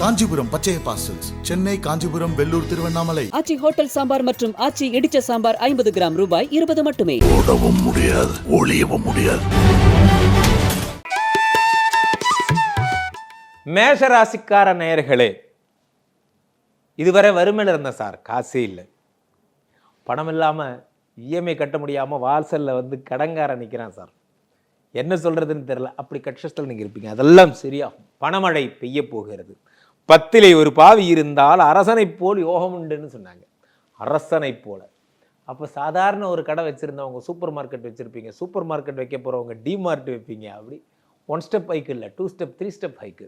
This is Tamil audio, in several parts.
காஞ்சிபுரம் பச்சைய பாசல்ஸ் சென்னை காஞ்சிபுரம் வெள்ளூர் திருவண்ணாமலை. ஆச்சி ஹோட்டல் சாம்பார் மற்றும் ஆச்சி இடிச்ச சாம்பார் ஐம்பது கிராம் ரூபாய் இருபது மட்டுமே. ஓடவும் முடியாது ஒளியவும் முடியாது. மேஷராசிக்கார நேயர்களே இதுவரை வறுமையில் இருந்தேன் சார் காசே இல்லை. பணம் இல்லாமல் இஎம்ஐ கட்ட முடியாமல் வாசலில் வந்து கடங்கார நிற்கிறான் சார். என்ன சொல்கிறதுன்னு தெரில அப்படி கஷ்டத்தில் நீங்கள் இருப்பீங்க அதெல்லாம் சரியாகும். பணமழை பெய்ய போகிறது. பத்திலே ஒரு பாவி இருந்தால் அரசனைப் போல் யோகம் உண்டுன்னு சொன்னாங்க. அரசனைப் போல. அப்போ சாதாரண ஒரு கடை வச்சுருந்தவங்க சூப்பர் மார்க்கெட் வச்சுருப்பீங்க. சூப்பர் மார்க்கெட் வைக்க போகிறவங்க டிமார்ட் வைப்பீங்க அப்படி. ஒன் ஸ்டெப் ஹைக்கு இல்லை டூ ஸ்டெப் த்ரீ ஸ்டெப் ஹைக்கு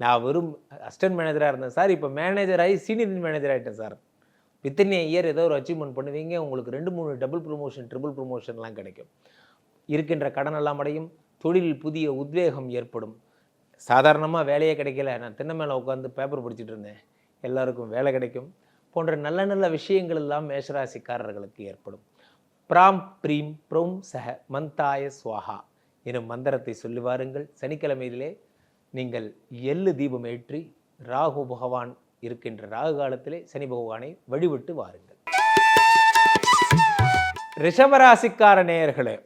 நான் வெறும் அசிஸ்டன்ட் மேனேஜராக இருந்தேன். சார் இப்போ மேனேஜர் ஆகி சீனியர் மேனேஜர் ஆகிட்டேன் சார். வித்தின் இயர் ஏதோ ஒரு அச்சீவ்மெண்ட் பண்ணுவீங்க. உங்களுக்கு ரெண்டு மூணு டபுள் ப்ரொமோஷன் ட்ரிபிள் ப்ரொமோஷன்லாம் கிடைக்கும். இருக்கின்ற கடன் எல்லாம் அடையும். தொழிலில் புதிய உத்வேகம் ஏற்படும். சாதாரணமாக வேலையே கிடைக்கல. நான் திண்ணை மேலே உட்காந்து பேப்பர் படிச்சுட்டு இருந்தேன். எல்லாருக்கும் வேலை கிடைக்கும். போன்ற நல்ல நல்ல விஷயங்கள் எல்லாம் மேஷராசிக்காரர்களுக்கு ஏற்படும். பிராம் ப்ரீம் ப்ரோம் சஹ மந்தாய ஸ்வாஹா எனும் மந்திரத்தை சொல்லி வாருங்கள். சனிக்கிழமையிலே நீங்கள் எள்ளு தீபம் ஏற்றி ராகு பகவான் இருக்கின்ற ராகு காலத்திலே சனி பகவானை வழிவிட்டு வாருங்கள். ரிஷபராசிக்கார நேயர்களே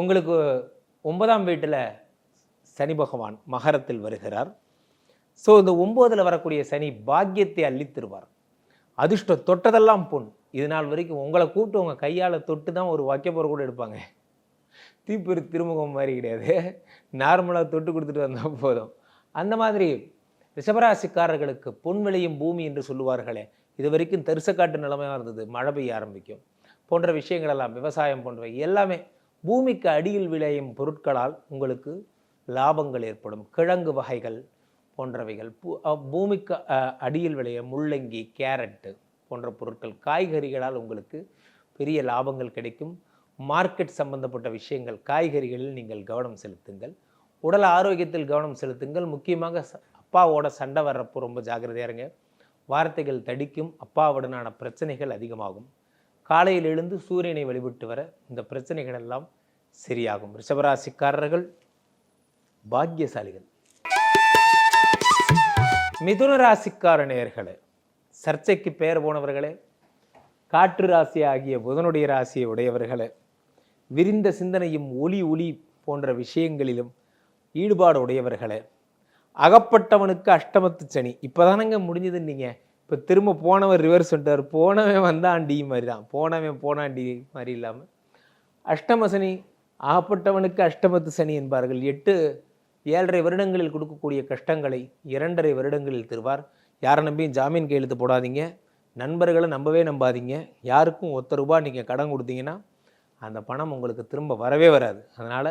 உங்களுக்கு ஒன்பதாம் வீட்டில் சனி பகவான் மகரத்தில் வருகிறார். ஸோ இந்த ஒம்போதில் வரக்கூடிய சனி பாக்கியத்தை அள்ளித்திருவார். அதிர்ஷ்டம் தொட்டதெல்லாம் பொன் இது நாள் வரைக்கும் உங்களை கூப்பிட்டு உங்கள் கையால் தொட்டு தான் ஒரு வைக்கப்போற கூட எடுப்பாங்க. தீப்பெரு திருமுகம் மாதிரி கிடையாது. நார்மலாக தொட்டு கொடுத்துட்டு வந்தால் போதும். அந்த மாதிரி ரிஷபராசிக்காரர்களுக்கு பொன் விளையும் பூமி என்று சொல்லுவார்களே இது வரைக்கும் தரிசக்காட்டு நிலைமையாக இருந்தது. மழை பெய்ய ஆரம்பிக்கும். போன்ற விஷயங்களெல்லாம் விவசாயம் போன்றவை எல்லாமே பூமிக்கு அடியில் விளையும் பொருட்களால் உங்களுக்கு லாபங்கள் ஏற்படும். கிழங்கு வகைகள் போன்றவைகள். பூ பூமிக்கு அடியில் விளைய முள்ளங்கி கேரட்டு போன்ற பொருட்கள் காய்கறிகளால் உங்களுக்கு பெரிய லாபங்கள் கிடைக்கும். மார்க்கெட் சம்பந்தப்பட்ட விஷயங்கள் காய்கறிகளில் நீங்கள் கவனம் செலுத்துங்கள். உடல் ஆரோக்கியத்தில் கவனம் செலுத்துங்கள். முக்கியமாக ச- அப்பாவோட சண்டை வர்றப்போ ரொம்ப ஜாகிரதையாக இருங்க. வார்த்தைகள் தடிக்கும் அப்பாவுடனான பிரச்சனைகள் அதிகமாகும். காலையில் எழுந்து சூரியனை வழிபட்டு வர இந்த பிரச்சனைகள் எல்லாம் சரியாகும். ரிஷபராசிக்காரர்கள் பாக்கியசாலிகள். மிதுன ராசிக்கார நேர்களே சர்ச்சைக்கு பெயர் போனவர்களே காற்று ராசி ஆகிய புதனுடைய ராசியை உடையவர்களே விரிந்த சிந்தனையும் ஒளி ஒளி போன்ற விஷயங்களிலும் ஈடுபாடு உடையவர்களே அகப்பட்டவனுக்கு அஷ்டமத்து சனி. இப்போதானங்க முடிஞ்சது நீங்கள் இப்போ திரும்ப போனவன் ரிவர்ஸ் வந்துட்டார். போனவன் வந்தான் டி மாதிரி தான் போனவன் போனான் டி மாதிரி இல்லாமல் அஷ்டம சனி ஆகப்பட்டவனுக்கு அஷ்டமத்து சனி என்பார்கள். எட்டு ஏழரை வருடங்களில் கொடுக்கக்கூடிய கஷ்டங்களை இரண்டரை வருடங்களில் தருவார். யாரை நம்பியும் ஜாமீன் கையெழுத்து போடாதீங்க. நண்பர்களை நம்பவே நம்பாதீங்க. யாருக்கும் ஒத்த ரூபாய் நீங்கள் கடன் கொடுத்தீங்கன்னா அந்த பணம் உங்களுக்கு திரும்ப வரவே வராது. அதனால்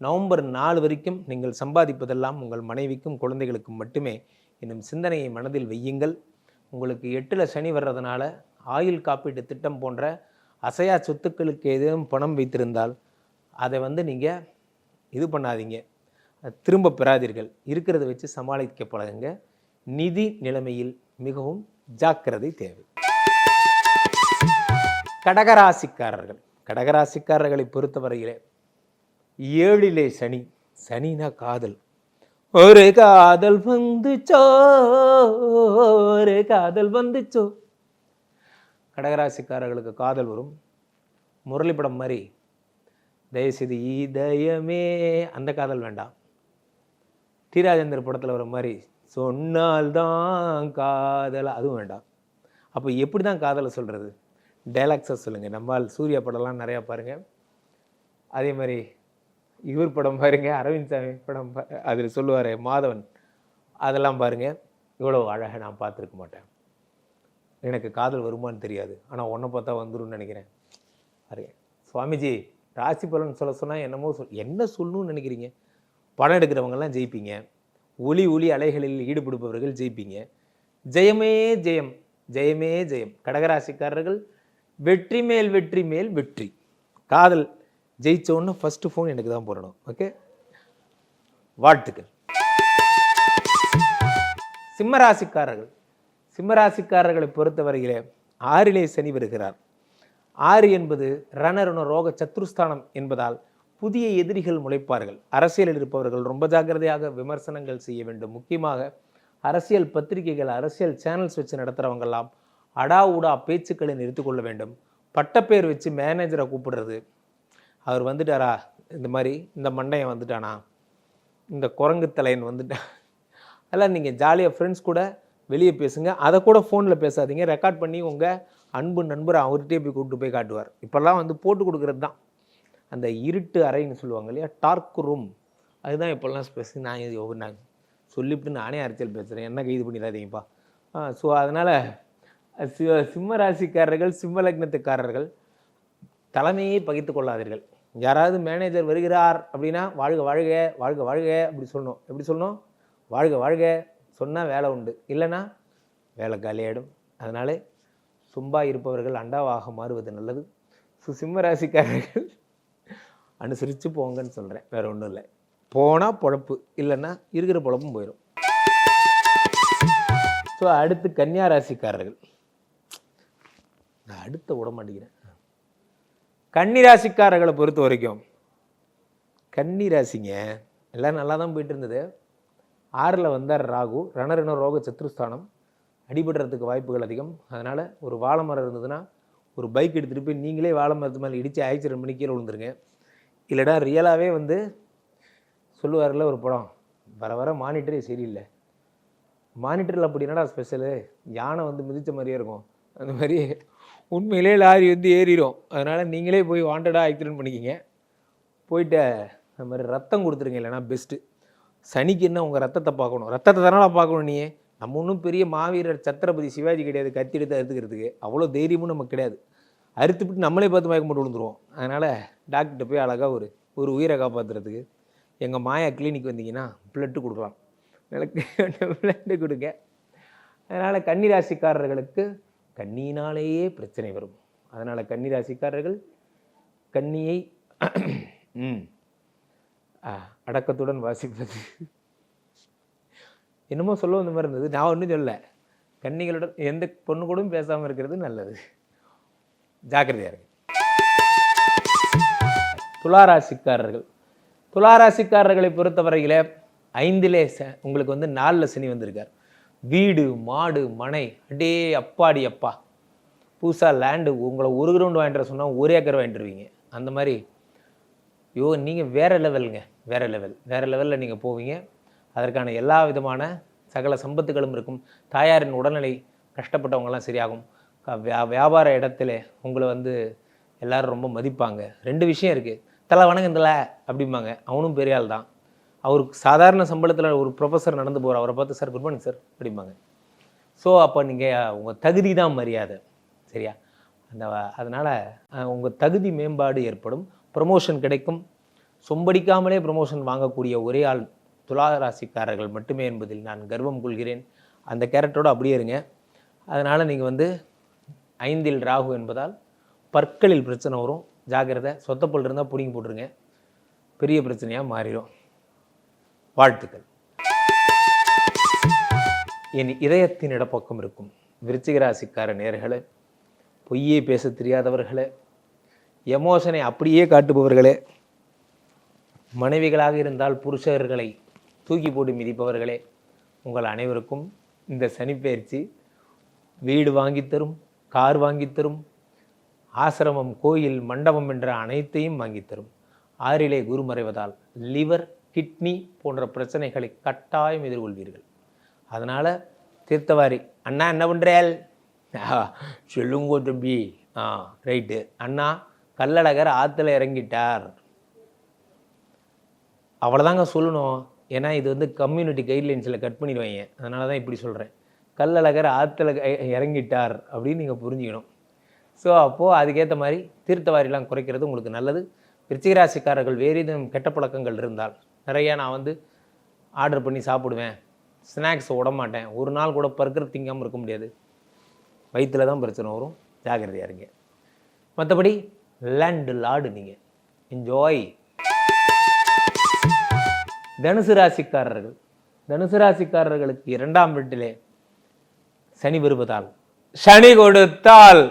நவம்பர் நாலு வரைக்கும் நீங்கள் சம்பாதிப்பதெல்லாம் உங்கள் மனைவிக்கும் குழந்தைகளுக்கும் மட்டுமே. என்னும் சிந்தனையை மனதில் வையுங்கள். உங்களுக்கு எட்டில் சனி வர்றதுனால ஆயுள் காப்பீட்டு திட்டம் போன்ற அசையா சொத்துக்களுக்கு ஏதேனும் பணம் வைத்திருந்தால் அதை வந்து நீங்கள் இது பண்ணாதீங்க. திரும்ப பெறாதீர்கள். இருக்கிறத வச்சு சமாளிக்க பழகுங்க நிதி நிலைமையில் மிகவும் ஜாக்கிரதை தேவை. கடகராசிக்காரர்கள். கடகராசிக்காரர்களை பொறுத்தவரையிலே ஏழிலே சனி. சனினா காதல். ஒரு காதல் வந்துச்சோ ஒரு காதல் வந்துச்சோ கடகராசிக்காரர்களுக்கு காதல் வரும். முரளி படம் மாதிரி தயவுசெய்து இதயமே அந்த காதல் வேண்டாம். டி ராஜேந்தர் படத்தில் வர மாதிரி சொன்னால்தான் காதலை அதுவும் வேண்டாம். அப்போ எப்படி தான் காதலை சொல்கிறது டைலாக்ஸை சொல்லுங்கள் நம்மால் சூர்யா படம்லாம் நிறையா பாருங்கள் அதே மாதிரி இவர் படம் பாருங்கள் அரவிந்த் சாமி படம் அதில் சொல்லுவார் மாதவன் அதெல்லாம் பாருங்கள் இவ்வளோ அழகை நான் பார்த்துருக்க மாட்டேன். எனக்கு காதல் வருமான்னு தெரியாது. ஆனால் ஒன்றை பார்த்தா வந்துடும் நினைக்கிறேன். பாருங்க. சுவாமிஜி ராசி பலன் சொல்ல சொன்னால் என்னமோ சொல் என்ன சொல்லணும்னு நினைக்கிறீங்க? படம் எடுக்கிறவங்கெல்லாம் ஜெயிப்பீங்க. ஒளி ஒளி அலைகளில் ஈடுபடுபவர்கள் ஜெயிப்பீங்க. ஜெயமே ஜெயம் ஜெயமே ஜெயம். கடகராசிக்காரர்கள் வெற்றி மேல் வெற்றி மேல் வெற்றி. காதல் ஜெயித்தோன்னு ஃபஸ்ட்டு ஃபோன் எனக்கு தான் போடணும். ஓகே வாழ்த்துக்கள். சிம்மராசிக்காரர்கள். சிம்மராசிக்காரர்களை பொறுத்தவரையிலே ஆறிலே சனி வருகிறார். ஆறு என்பது ரணருண ரோக சத்ருஸ்தானம் என்பதால் புதிய எதிரிகள் முளைப்பார்கள். அரசியலில் இருப்பவர்கள் ரொம்ப ஜாக்கிரதையாக விமர்சனங்கள் செய்ய வேண்டும். முக்கியமாக அரசியல் பத்திரிகைகள் அரசியல் சேனல்ஸ் வச்சு நடத்துகிறவங்கெல்லாம் அடா உடா பேச்சுக்களை நிறுத்தி கொள்ள வேண்டும். பட்டப்பேர் வச்சு மேனேஜரை கூப்பிடுறது. அவர் வந்துட்டாரா? இந்த மாதிரி இந்த மண்டையன் வந்துட்டானா? இந்த குரங்கு தலையன் வந்துட்டான் அதெல்லாம் நீங்கள் ஜாலியாக ஃப்ரெண்ட்ஸ் கூட வெளியே பேசுங்க. அதை கூட ஃபோனில் பேசாதீங்க. ரெக்கார்ட் பண்ணி உங்கள் அன்பு நண்பர் அவர்கிட்டயே போய் கூப்பிட்டு போய் காட்டுவார். இப்போல்லாம் வந்து போட்டு கொடுக்குறது தான் அந்த இருட்டு அறைன்னு சொல்லுவாங்க இல்லையா? டார்க் ரூம் அதுதான் இப்போல்லாம் ஸ்பெஸ் நான் இது ஒவ்வொரு நான் சொல்லிவிட்டு நானே அரசியல் பேசுகிறேன் என்ன கைது பண்ணிடாதீங்கப்பா. ஸோ அதனால் சிம்ம ராசிக்காரர்கள் சிம்ம லக்னத்துக்காரர்கள் தலைமையை பகிர்ந்து கொள்ளாதீர்கள். யாராவது மேனேஜர் வருகிறார் அப்படின்னா வாழ்க வாழ்க வாழ்க வாழ்க அப்படி சொல்லணும். எப்படி சொல்லணும்? வாழ்க வாழ்க சொன்னால் வேலை உண்டு. இல்லைன்னா வேலை காலியாயிடும் அதனால் சும்பா இருப்பவர்கள் அண்டாவாக மாறுவது நல்லது. ஸோ சிம்ம ராசிக்காரர்கள் அனுசரித்து போங்கன்னு சொல்கிறேன் வேற ஒன்றும் இல்லை. போனால் பொழப்பு இல்லைன்னா இருக்கிற பொழப்பும் போயிடும் ஸோ அடுத்து கன்னியா ராசிக்காரர்கள். நான் அடுத்த விட மாட்டேங்கிறேன். கன்னி ராசிக்காரர்களை பொறுத்த வரைக்கும் கன்னி ராசிங்க எல்லாம் நல்லா தான் போயிட்டு இருந்தது ஆறில் வந்தார் ராகு ரணரின ரோக சத்ருஸ்தானம். அடிபடுறதுக்கு வாய்ப்புகள் அதிகம். அதனால் ஒரு வாழை மரம் இருந்ததுன்னா ஒரு பைக் எடுத்துகிட்டு போய் நீங்களே வாழை மரத்து மேலே இடித்து ஆக்சிடென்ட் பண்ணி கீழே விழுந்துருங்க. இல்லைடா ரியலாகவே வந்து சொல்லுவார்ல ஒரு படம். வர வர மானிட்டரே சரியில்லை. மானிட்டரில் அப்படி என்னடா ஸ்பெஷலு யானை வந்து மிதித்த மாதிரியே இருக்கும். அந்த மாதிரி உண்மையிலே லாரி வந்து ஏறிடும் அதனால் நீங்களே போய் வாண்டடாக ஆக்சிடென்ட் பண்ணிக்கிங்க. போயிட்ட அந்த மாதிரி ரத்தம் கொடுத்துருங்க இல்லைனா பெஸ்ட்டு சனிக்கு என்ன உங்கள் ரத்தத்தை பார்க்கணும்? ரத்தத்தை தானடா பார்க்கணும் நீ நம்ம ஒன்றும் பெரிய மாவீரர் சத்திரபதி சிவாஜி கிடையாது கத்தி எடுத்து அறுத்துக்கிறதுக்கு. அவ்வளோ தைரியமும் நமக்கு கிடையாது. அறுத்துவிட்டு நம்மளே பார்த்து மயக்கம் போட்டு விழுந்துருவோம். அதனால் டாக்டர்கிட்ட போய் அழகாக ஒரு ஒரு உயிரை காப்பாற்றுறதுக்கு எங்கள் மாயா கிளினிக் வந்தீங்கன்னா பிளட்டு கொடுக்கலாம். எனக்கு பிளட்டு கொடுங்க. அதனால் கன்னிராசிக்காரர்களுக்கு கண்ணியினாலேயே பிரச்சனை வரும். அதனால் கன்னிராசிக்காரர்கள் கன்னியை அடக்கத்துடன் வாசிப்பது. என்னமோ சொல்ல வந்த மாதிரி இருந்தது. நான் ஒன்றும் சொல்லலை. கன்னிகளுடன் எந்த பொண்ணு கூடவும் பேசாமல் இருக்கிறது நல்லது. ஜாக்கிரதையாக இருக்கு துளாராசிக்காரர்கள். துளாராசிக்காரர்களை பொறுத்தவரையில் ஐந்திலே ச- உங்களுக்கு வந்து நாலில் சனி வந்திருக்கார். வீடு மாடு மனை அடே அப்பாடி அப்பா. புதுசாக லேண்டு உங்களை ஒரு கிரவுண்ட் வாங்கிட்டு சொன்னால் ஒரு ஏக்கர் வாங்கிட்டுருவீங்க அந்த மாதிரி ஐயோ நீங்கள் வேற லெவலுங்க வேற லெவல் வேறு லெவலில் நீங்கள் போவீங்க. அதற்கான எல்லா விதமான சகல சம்பத்துகளும் இருக்கும். தாயாரின் உடல்நிலை கஷ்டப்பட்டவங்கெல்லாம் சரியாகும். வியா வியாபார இடத்துல உங்களை வந்து எல்லாரும் ரொம்ப மதிப்பாங்க. ரெண்டு விஷயம் இருக்குது தலை வணங்குந்தல அப்படிம்பாங்க. அவனும் பெரிய ஆள் தான். அவருக்கு சாதாரண சம்பளத்தில் ஒரு ப்ரொஃபஸர் நடந்து போகிறார் அவரை பார்த்து சார் குட் மார்னிங் சார் அப்படிம்பாங்க. ஸோ அப்போ நீங்கள் உங்கள் தகுதி தான் மரியாதை. சரியா? அந்த அதனால் உங்கள் தகுதி மேம்பாடு ஏற்படும். ப்ரமோஷன் கிடைக்கும். சொம்படிக்காமலே ப்ரமோஷன் வாங்கக்கூடிய ஒரே ஆள் துலா ராசிக்காரர்கள் மட்டுமே என்பதில் நான் கர்வம் கொள்கிறேன். அந்த கேரக்டரோட அப்படியே இருங்க. அதனால் நீங்கள் வந்து ஐந்தில் ராகு என்பதால் பற்களில் பிரச்சனை வரும். ஜாக்கிரதை சொத்தப்பல் இருந்தால் பிடிங்கி போட்டுருங்க. பெரிய பிரச்சனையாக மாறிடும். வாழ்த்துக்கள். என் இதயத்தின் இடப்பக்கம் இருக்கும். விருச்சிக ராசிக்கார நேர்களே பொய்யே பேச தெரியாதவர்களே எமோஷனை அப்படியே காட்டுபவர்களே மனைவிகளாக இருந்தால் புருஷர்களை தூக்கி போட்டு மிதிப்பவர்களே உங்கள் அனைவருக்கும் இந்த சனிப்பெயர்ச்சி வீடு வாங்கித் தரும் கார் வாங்கித் தரும். ஆசிரமம் கோயில் மண்டபம் என்ற அனைத்தையும் வாங்கித் தரும். ஆறிலே குரு மறைவதால் லிவர் கிட்னி போன்ற பிரச்சனைகளை கட்டாயம் எதிர்கொள்வீர்கள். அதனால் தீர்த்தவாரி அண்ணா என்ன பண்ணுறேல் சொல்லுங்கோ தம்பி. ஆ ரைட்டு. அண்ணா கல்லழகர் ஆற்றுல இறங்கிட்டார். அவ்வளோதாங்க சொல்லணும். ஏன்னா இது வந்து கம்யூனிட்டி கைட்லைன்ஸில் கட் பண்ணிடுவாங்க. அதனால தான் இப்படி சொல்கிறேன் கல்லழகர் ஆற்றுல இறங்கிட்டார் அப்படின்னு நீங்கள் புரிஞ்சுக்கணும். ஸோ அப்போது அதுக்கேற்ற மாதிரி தீர்த்தவாரிலாம் குறைக்கிறது உங்களுக்கு நல்லது. விருச்சிகராசிக்காரர்கள் வேறு எதுவும் கெட்ட பழக்கங்கள் இருந்தால் நிறையா நான் வந்து ஆர்டர் பண்ணி சாப்பிடுவேன். ஸ்நாக்ஸ் விட மாட்டேன் ஒரு நாள் கூட பர்கர் திங்காமல் இருக்க முடியாது. வயிற்றில் தான் பிரச்சனை வரும். ஜாகிரதையாக இருங்க. மற்றபடி லேண்டு லாடு நீங்கள் என்ஜாய் தனுசு ராசிக்காரர்கள். தனுசு ராசிக்காரர்களுக்கு இரண்டாம் வீட்டிலே சனி விரும்புதால் சனி கொடுத்தால்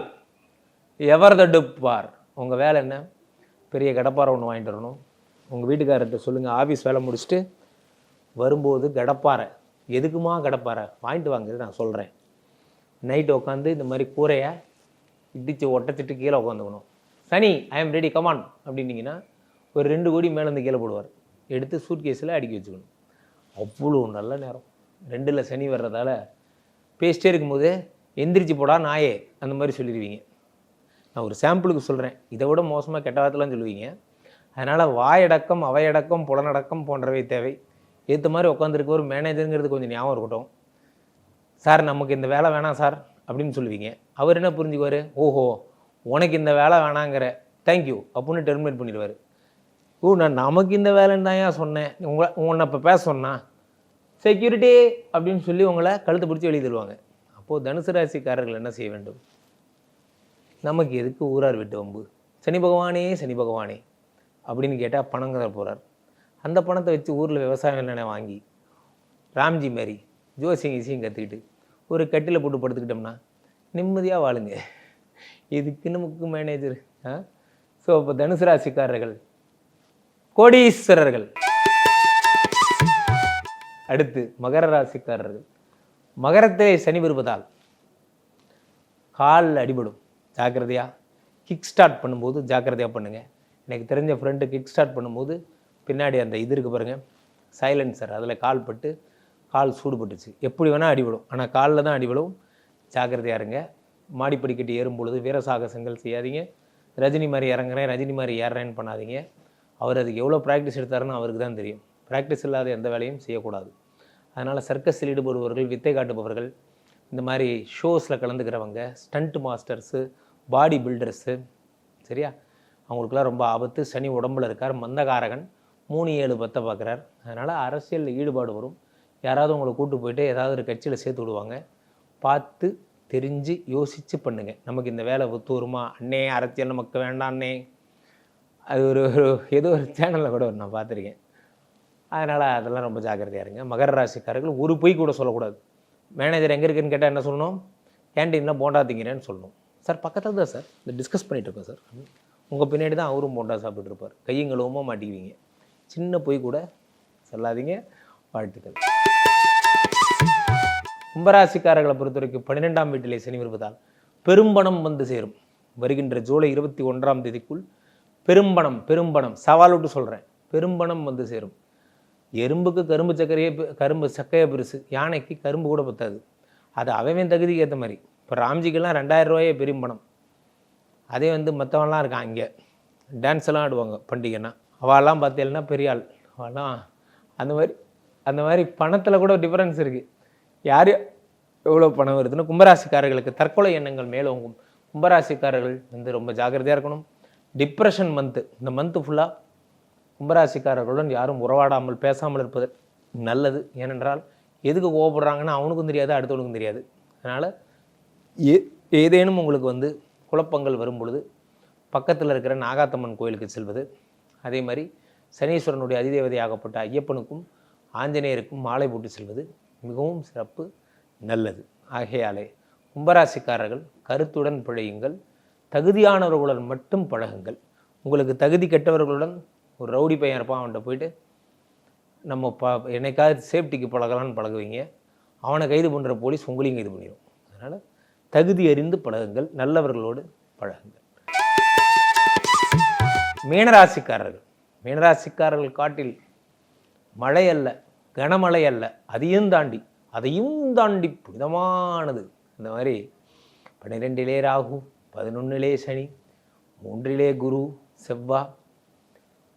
எவர் தடுப்பார்? உங்கள் வேலை என்ன? பெரிய கடப்பாரை ஒன்று வாங்கிட்டு வரணும். உங்கள் வீட்டுக்காரர்கிட்ட சொல்லுங்கள் ஆஃபீஸ் வேலை முடிச்சுட்டு வரும்போது கடப்பாரை எதுக்குமா கடப்பாரை வாங்கிட்டு வாங்குறது நான் சொல்கிறேன் நைட்டு உட்காந்து இந்த மாதிரி கூரையை இடித்து ஒட்டச்சிட்டு கீழே உட்காந்துக்கணும் சனி I am ready come on அப்படின்னீங்கன்னா ஒரு ரெண்டு கோடி மேலேருந்து கீழே போடுவார். எடுத்து சூட் கேஸில் அடுக்கி வச்சுக்கணும். அவ்வளோ நல்ல நேரம். ரெண்டில் சனி வர்றதால பேசிட்டே இருக்கும்போது எந்திரிச்சு போடா நாயே அந்த மாதிரி சொல்லிடுவீங்க. நான் ஒரு சாம்பிளுக்கு சொல்கிறேன் இதை விட மோசமாக கெட்ட வார்த்தைலாம் சொல்லுவீங்க. அதனால் வாயடக்கம் அவையடக்கம் புலனடக்கம் போன்றவை தேவை. ஏற்ற மாதிரி உட்காந்துருக்க ஒரு மேனேஜருங்கிறது கொஞ்சம் ஞாபகம் இருக்கட்டும். சார் நமக்கு இந்த வேலை வேணாம் சார் அப்படின்னு சொல்லுவீங்க. அவர் என்ன புரிஞ்சுக்குவார்? ஓஹோ உனக்கு இந்த வேலை வேணாங்கிற தேங்க்யூ அப்படின்னு டெர்மினேட் பண்ணிடுவார். ஓ நான் நமக்கு இந்த வேலைன்னு தான் ஏன் சொன்னேன். உங்களை உன்னை இப்போ பேச சொன்னா செக்யூரிட்டி அப்படின்னு சொல்லி உங்களை கழுத்தை பிடிச்சி வெளியே தருவாங்க அப்போது தனுசு ராசிக்காரர்கள் என்ன செய்ய வேண்டும்? நமக்கு எதுக்கு ஊரார் விட்டு வம்பு? சனி பகவானே சனி பகவானே அப்படின்னு கேட்டால் பணம் தர போகிறார் அந்த பணத்தை வச்சு ஊரில் விவசாயம் என்னென்ன வாங்கி ராம்ஜி மாரி ஜோசியம் இசையும் கற்றுக்கிட்டு ஒரு கட்டில் போட்டு படுத்துக்கிட்டோம்னா நிம்மதியாக வாழுங்க. இதுக்கு நமக்கு மேனேஜர் ஆ? ஸோ அப்போ தனுசு ராசிக்காரர்கள் கோடீஸ்வரர்கள். அடுத்து மகர ராசிக்காரர்கள். மகரத்திலே சனி வருவதால் காலில் அடிபடும். ஜாக்கிரதையாக கிக் ஸ்டார்ட் பண்ணும்போது ஜாக்கிரதையாக பண்ணுங்கள் எனக்கு தெரிஞ்ச ஃப்ரெண்டு கிக் ஸ்டார்ட் பண்ணும்போது பின்னாடி அந்த இது இருக்கு பாருங்கள் சைலன்சர் அதில் கால் பட்டு கால் சூடுபட்டுச்சு. எப்படி வேணால் அடிபடும். ஆனால் காலில் தான் அடிபடும். ஜாக்கிரதையாக இருங்க. மாடிப்படிக்கட்டு ஏறும் பொழுது வீர சாகசங்கள் செய்யாதீங்க. ரஜினி மாதிரி இறங்குறேன் ரஜினி மாதிரி ஏறுறேன்னு பண்ணாதீங்க. அவர் அதுக்கு எவ்வளோ ப்ராக்டிஸ் எடுத்தாருன்னு அவருக்கு தான் தெரியும். ப்ராக்டிஸ் இல்லாத எந்த வேலையும் செய்யக்கூடாது. அதனால் சர்க்கஸில் ஈடுபடுபவர்கள் வித்தை காட்டுபவர்கள் இந்த மாதிரி ஷோஸில் கலந்துக்கிறவங்க ஸ்டண்ட் மாஸ்டர்ஸு பாடி பில்டர்ஸு சரியா? அவங்களுக்குலாம் ரொம்ப ஆபத்து. சனி உடம்புல இருக்கார் மந்தகாரகன் மூணு ஏழு பத்தை பார்க்குறார் அதனால் அரசியலில் ஈடுபாடு வரும். யாராவது உங்களை கூட்டு போயிட்டு ஏதாவது ஒரு கட்சியில் சேர்த்து விடுவாங்க. பார்த்து தெரிஞ்சு யோசித்து பண்ணுங்கள் நமக்கு இந்த வேலை ஒத்து வருமா? அண்ணே அரசியல் நமக்கு வேண்டாம் அண்ணே. அது ஒரு ஒரு ஏதோ ஒரு சேனலில் கூட நான் பார்த்துருக்கேன். அதனால் அதெல்லாம் ரொம்ப ஜாக்கிரதையாக இருங்க. மகர ராசிக்காரர்கள் ஒரு பொய் கூட சொல்லக்கூடாது. மேனேஜர் எங்கே இருக்குன்னு கேட்டால் என்ன சொல்லணும்? கேன்டீனில் போண்டா திங்கிறேன்னு சொல்லணும். சார் பக்கத்தில் தான் சார். இந்த டிஸ்கஸ் பண்ணிகிட்டு இருக்கோம் சார். உங்கள் பின்னாடி தான் அவரும் போண்டா சாப்பிட்டுருப்பார் இருப்பார். கையும் கழுவமாக மாட்டிக்குவீங்க. சின்ன பொய் கூட சொல்லாதீங்க. வாழ்த்துக்கள். கும்பராசிக்காரர்களை பொறுத்தவரைக்கும் பன்னிரெண்டாம் வீட்டிலே சனி வருவதால் பெரும்பணம் வந்து சேரும். வருகின்ற ஜூலை இருபத்தி ஒன்றாம் தேதிக்குள் பெரும்பணம் பெரும்பணம் சவாலோட்டு சொல்கிறேன் பெரும்பணம் வந்து சேரும். எறும்புக்கு கரும்பு சர்க்கரையே பெ- கரும்பு சக்கையை பெருசு யானைக்கு கரும்பு கூட பத்தாது. அது அவன் தகுதிக்கு ஏற்ற மாதிரி. இப்போ ராம்ஜிக்கெல்லாம் ரெண்டாயிரம் ரூபாயே பெரும்பணம். அதே வந்து மற்றவன்லாம் இருக்கான் இங்கே. டான்ஸ் எல்லாம் ஆடுவாங்க பண்டிகைன்னா. அவெல்லாம் பார்த்தீங்கன்னா பெரிய ஆள். அவெல்லாம் அந்த மாதிரி அந்த மாதிரி பணத்தில் கூட டிஃப்ரென்ஸ் இருக்குது யார் எவ்வளோ பணம் வருதுன்னு கும்பராசிக்காரர்களுக்கு தற்கொலை எண்ணங்கள் மேலோங்கும். கும்பராசிக்காரர்கள் வந்து ரொம்ப ஜாக்கிரதையாக இருக்கணும். டிப்ரெஷன் மந்த்து இந்த மந்த்து ஃபுல்லாக கும்பராசிக்காரர்களுடன் யாரும் உறவாடாமல் பேசாமல் இருப்பது நல்லது. ஏனென்றால் எதுக்கு கோவப்படுறாங்கன்னு அவனுக்கும் தெரியாது அடுத்தவனுக்கும் தெரியாது. அதனால் ஏ ஏதேனும் உங்களுக்கு வந்து குழப்பங்கள் வரும் பொழுது பக்கத்தில் இருக்கிற நாகாத்தம்மன் கோயிலுக்கு செல்வது. அதே மாதிரி சனீஸ்வரனுடைய அதிதேவதையாகப்பட்ட ஐயப்பனுக்கும் ஆஞ்சநேயருக்கும் மாலை போட்டு செல்வது மிகவும் சிறப்பு நல்லது. ஆகையாலே கும்பராசிக்காரர்கள் கருத்துடன் பிழையுங்கள். தகுதியானவர்களுடன் மட்டும் பழகுங்கள். உங்களுக்கு தகுதி கெட்டவர்களுடன் ஒரு ரவுடி பையன் இருப்பான் அவன்கிட்ட போயிட்டு நம்ம ப என்னைக்காவது சேஃப்டிக்கு பழகலாம்னு பழகுவீங்க. அவனை கைது பண்ணுற போலீஸ் உங்களையும் கைது பண்ணிடும் அதனால் தகுதி அறிந்து பழகுங்கள் நல்லவர்களோடு பழகுங்கள். மீனராசிக்காரர்கள். மீனராசிக்காரர்கள் காட்டில் மழை அல்ல கனமழை அல்ல அதையும் தாண்டி அதையும் தாண்டி புனிதமானது. இந்த மாதிரி பன்னிரெண்டிலே ராகு பதினொன்றிலே சனி மூன்றிலே குரு செவ்வா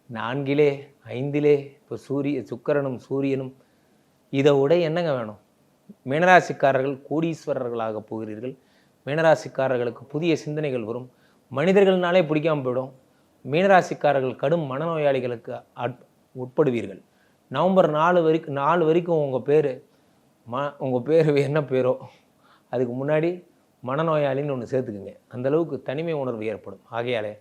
நான்கிலே ஐந்திலே இப்போ சூரிய சுக்கரனும் சூரியனும் இதை விட என்னங்க வேணும்? மீனராசிக்காரர்கள் கோடீஸ்வரர்களாக போகிறீர்கள். மீனராசிக்காரர்களுக்கு புதிய சிந்தனைகள் வரும். மனிதர்கள்னாலே பிடிக்காமல் போயிடும். மீனராசிக்காரர்கள் கடும் மனநோயாளிகளுக்கு உட்படுவீர்கள். நவம்பர் நாலு வரைக்கும் நாலு வரைக்கும் உங்கள் பேர் ம உங்கள் பேர் என்ன பேரோ அதுக்கு முன்னாடி மனநோயாளின்னு ஒன்று சேர்த்துக்குங்க. அந்த அளவுக்கு தனிமை உணர்வு ஏற்படும். ஆகையாலே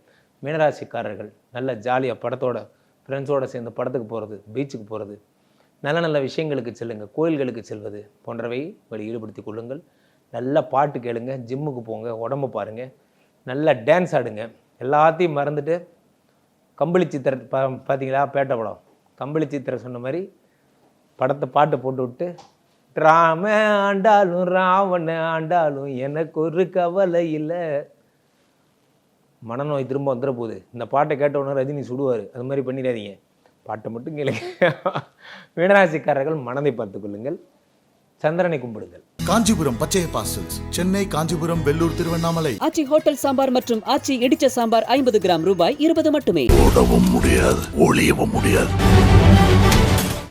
மீனராசிக்காரர்கள் நல்ல ஜாலியாக படத்தோட ஃப்ரெண்ட்ஸோடு சேர்ந்து படத்துக்கு போகிறது பீச்சுக்கு போகிறது நல்ல நல்ல விஷயங்களுக்கு செல்லுங்கள் கோயில்களுக்கு செல்வது போன்றவை வழி ஈடுபடுத்திக் கொள்ளுங்கள். நல்ல பாட்டு கேளுங்க ஜிம்முக்கு போங்க உடம்பு பாருங்கள் நல்ல டான்ஸ் ஆடுங்க. எல்லாத்தையும் மறந்துட்டு கம்பளி சித்திர ப பார்த்தீங்களா பேட்டை படம்? கம்பளி சித்திரை சொன்ன மாதிரி படத்தை பாட்டு போட்டு விட்டு ராம ஆண்டாலும் ராவண ஆண்டாலும் எனக்கு ஒரு கவலை இல்லை. மனநோய் திரும்ப வந்துட போகுது இந்த பாட்டை கேட்ட உடனே ரஜினி சுடுவார். அது மாதிரி பண்ணிடாதீங்க. பாட்டை மட்டும் கேளுங்க. மீனராசிக்காரர்கள் மனதை பார்த்துக் கொள்ளுங்கள். சந்திரனை கும்பிடுங்கள். காஞ்சிபுரம் பச்சைய பாசல்ஸ் சென்னை காஞ்சிபுரம் வெள்ளூர் திருவண்ணாமலை. ஆச்சி ஹோட்டல் சாம்பார் மற்றும் ஆச்சி இடிச்ச சாம்பார் ஐம்பது கிராம் ரூபாய் இருபது மட்டுமே. ஓடவும் முடியாது ஒளியவும் முடியாது.